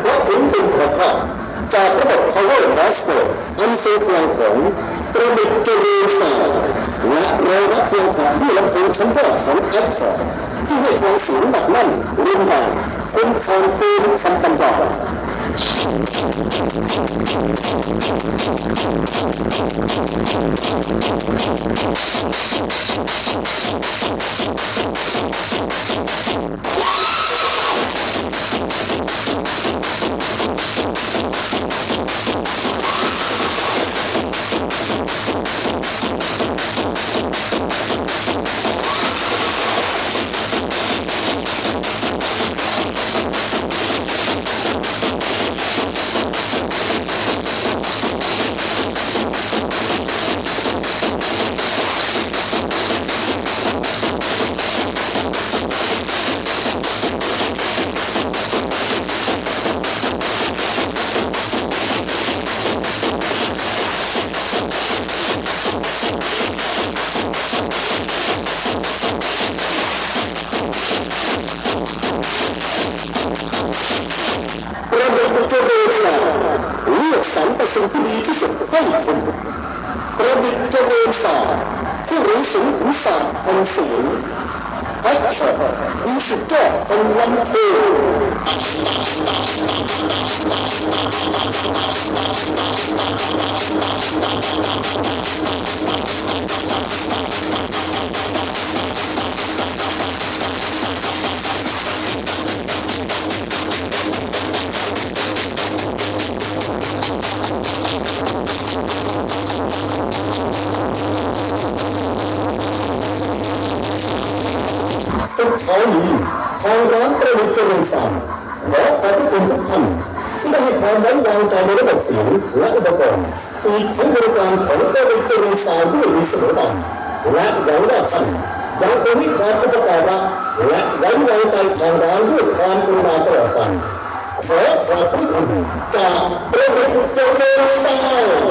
เพราะถึงเป็นคุณภาพจากระบบ Power Master อันทรงพลังของประดิษฐ์เจริญศาสตร์และรองรับเพียงขับด้วยลำโพงชั้นยอดของแอปพอร์ที่ให้ความสูงหนักแน่นรุนแรงคงทนเกินคำบรรยา เลือกสรรแต่สิ่งที่ดีที่สุดให้คุณประดิษฐ์เจริญศาสตร์ผู้รู้สูงถึงศาสตร์คนสูงแอคชั่นคือสุดยอดแห่งลำโพง สุดท้ายนี้ทางร้านประดิษฐ์เจริญศาสตร์ขอขอบพระคุณทุกท่านที่ได้ให้ความไว้วางใจในระบบเสียงและอุปกรณ์อีกทั้งบริการของประดิษฐ์เจริญศารด้วยมีเสมอมาและหวังว่าท่านยังคงให้ความอุปการะและไว้วางใจทางร้านด้วยความกรุณาตลอดไปขอขอบพระคุณจากประดิษฐ์เจริญศาสตร์